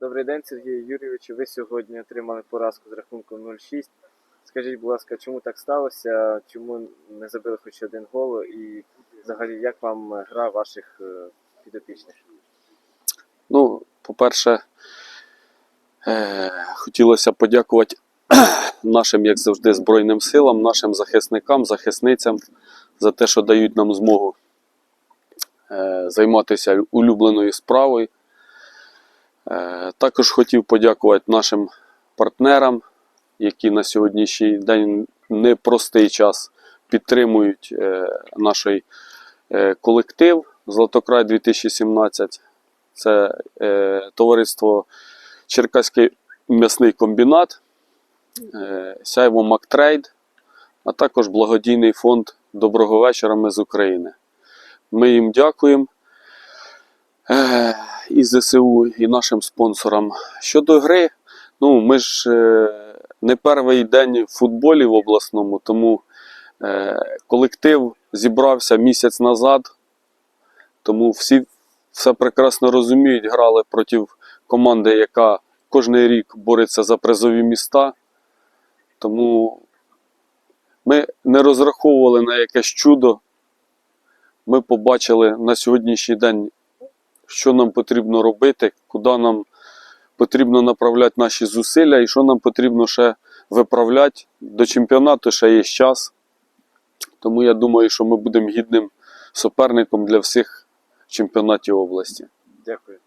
Добрий день, Сергій Юрійович. Ви сьогодні отримали поразку з рахунком 0-6. Скажіть, будь ласка, чому так сталося? Чому не забили хоч один гол? І взагалі, як вам гра ваших е, підопічних? Ну, по-перше, е, хотілося подякувати нашим, як завжди, Збройним силам, нашим захисникам, захисницям за те, що дають нам змогу е, займатися улюбленою справою. Е, також хотів подякувати нашим партнерам, які на сьогоднішній день непростий час підтримують е, наш е, колектив Златокрай 2017. Це товариство Черкаський м'ясний комбінат, Сяйво Мактрейд, а також благодійний фонд Доброго вечора ми з України. Ми їм дякуємо і ЗСУ, і нашим спонсорам. Щодо гри, ну ми ж е, не перший день в футболі в обласному, тому е, колектив зібрався місяць назад, тому всі все прекрасно розуміють, грали проти команди, яка кожен рік бореться за призові міста. Тому ми не розраховували на якесь чудо. Ми побачили на сьогоднішній день, що нам потрібно робити, куди нам потрібно направляти наші зусилля і що нам потрібно ще виправляти. До чемпіонату ще є час. Тому я думаю, що ми будемо гідним суперником для всіх чемпіонатів області. Дякую.